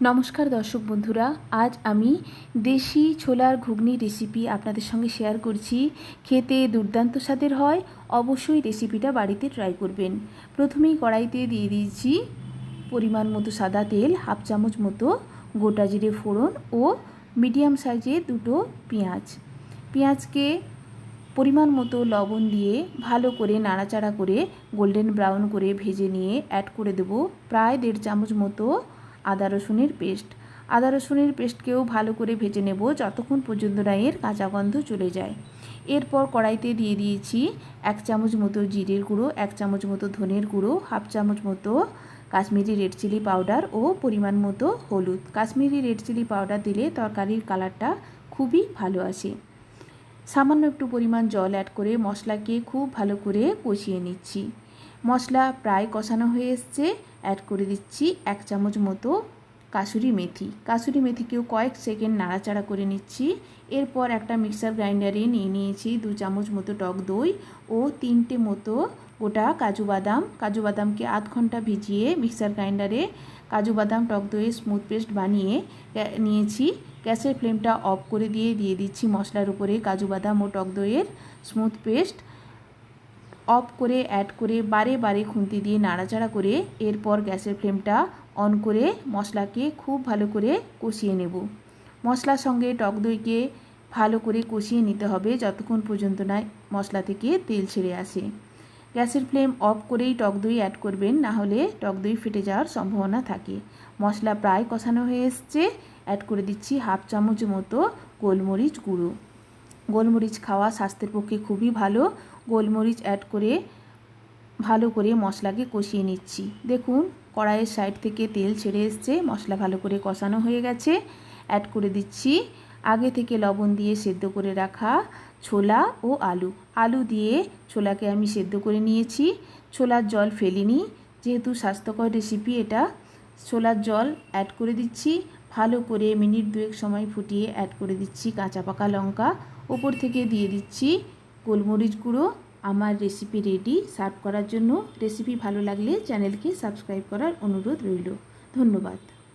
নমস্কার দর্শক বন্ধুরা, আজ আমি দেশি ছোলার ঘুগনি রেসিপি আপনাদের সঙ্গে শেয়ার করছি। খেতে দুর্দান্ত স্বাদের হয়, অবশ্যই রেসিপিটা বাড়িতে ট্রাই করবেন। প্রথমেই কড়াইতে দিয়ে দিয়েছি পরিমাণ মতো সাদা তেল, হাফ চামচ মতো গোটা জিরে ফোড়ন ও মিডিয়াম সাইজে দুটো পেঁয়াজ। পেঁয়াজকে পরিমাণ মতো লবণ দিয়ে ভালো করে নাড়াচাড়া করে গোল্ডেন ব্রাউন করে ভেজে নিয়ে অ্যাড করে দেবো। প্রায় দেড় চামচ মতো আদা রসুনের পেস্ট। আদা রসুনের পেস্টকেও ভালো করে ভেজে নেব যতক্ষণ পর্যন্ত না এর কাঁচা গন্ধ চলে যায়। এরপর কড়াইতে দিয়ে দিয়েছি এক চামচ মতো জিরের গুঁড়ো, এক চামচ মতো ধনের গুঁড়ো, হাফ চামচ মতো কাশ্মীরি রেড চিলি পাউডার ও পরিমাণ মতো হলুদ। কাশ্মীরি রেড চিলি পাউডার দিলে তরকারির কালারটা খুবই ভালো আসে। সামান্য একটু পরিমাণ জল অ্যাড করে মশলাকে খুব ভালো করে কষিয়ে নিচ্ছি। মশলা প্রায় কষানো হয়ে এসছে। অ্যাড করে দিচ্ছি এক চামচ মতো কাসুরি মেথি। কাসুরি মেথিকেও কয়েক সেকেন্ড নাড়াচাড়া করে নিচ্ছি। এরপর একটা মিক্সার গ্রাইন্ডারে নিয়ে নিয়েছি দু চামচ মতো টক দই ও তিনটে মতো গোটা কাজু বাদাম। কাজু বাদামকে আধ ঘণ্টা ভিজিয়ে মিক্সার গ্রাইন্ডারে কাজু বাদাম, টক দইয়ের স্মুথ পেস্ট বানিয়ে নিয়েছি। গ্যাসের ফ্লেমটা অফ করে দিয়ে দিয়ে দিচ্ছি মশলার উপরে কাজু বাদাম ও টক দইয়ের স্মুথ পেস্ট অফ করে অ্যাড করে বারে বারে খুন্তি দিয়ে নাড়াচাড়া করে এরপর গ্যাসের ফ্লেমটা অন করে মশলাকে খুব ভালো করে কষিয়ে নেব। মশলার সঙ্গে টক দইকে ভালো করে কষিয়ে নিতে হবে যতক্ষণ পর্যন্ত না মশলা থেকে তেল ছেড়ে আসে। গ্যাসের ফ্লেম অফ করেই টক দই অ্যাড করবেন, না হলে টক দই ফেটে যাওয়ার সম্ভাবনা থাকে। মশলা প্রায় কষানো হয়ে এসছে অ্যাড করে দিচ্ছি হাফ চামচ মতো গোলমরিচ গুঁড়ো। গোলমরিচ খাওয়া স্বাস্থ্যের পক্ষে খুবই ভালো। গোলমরিচ অ্যাড করে ভালো করে মশলাকে কষিয়ে নিচ্ছি। দেখুন, কড়াইয়ের সাইড থেকে তেল ছেড়ে এসছে, মশলা ভালো করে কষানো হয়ে গেছে। অ্যাড করে দিচ্ছি আগে থেকে লবণ দিয়ে সেদ্ধ করে রাখা ছোলা ও আলু। আলু দিয়ে ছোলাকে আমি সেদ্ধ করে নিয়েছি। ছোলার জল ফেলিনি, যেহেতু স্বাস্থ্যকর রেসিপি এটা। ছোলার জল অ্যাড করে দিচ্ছি ভালো করে মিনিট দুয়েক সময় ফুটিয়ে অ্যাড করে দিচ্ছি কাঁচা পাকা লঙ্কা। ওপর থেকে দিয়ে দিচ্ছি গোলমরিচ গুঁড়ো। আমার রেসিপি রেডি সার্ভ করার জন্য রেসিপি ভালো লাগলে চ্যানেলকে সাবস্ক্রাইব করার অনুরোধ রইল। ধন্যবাদ।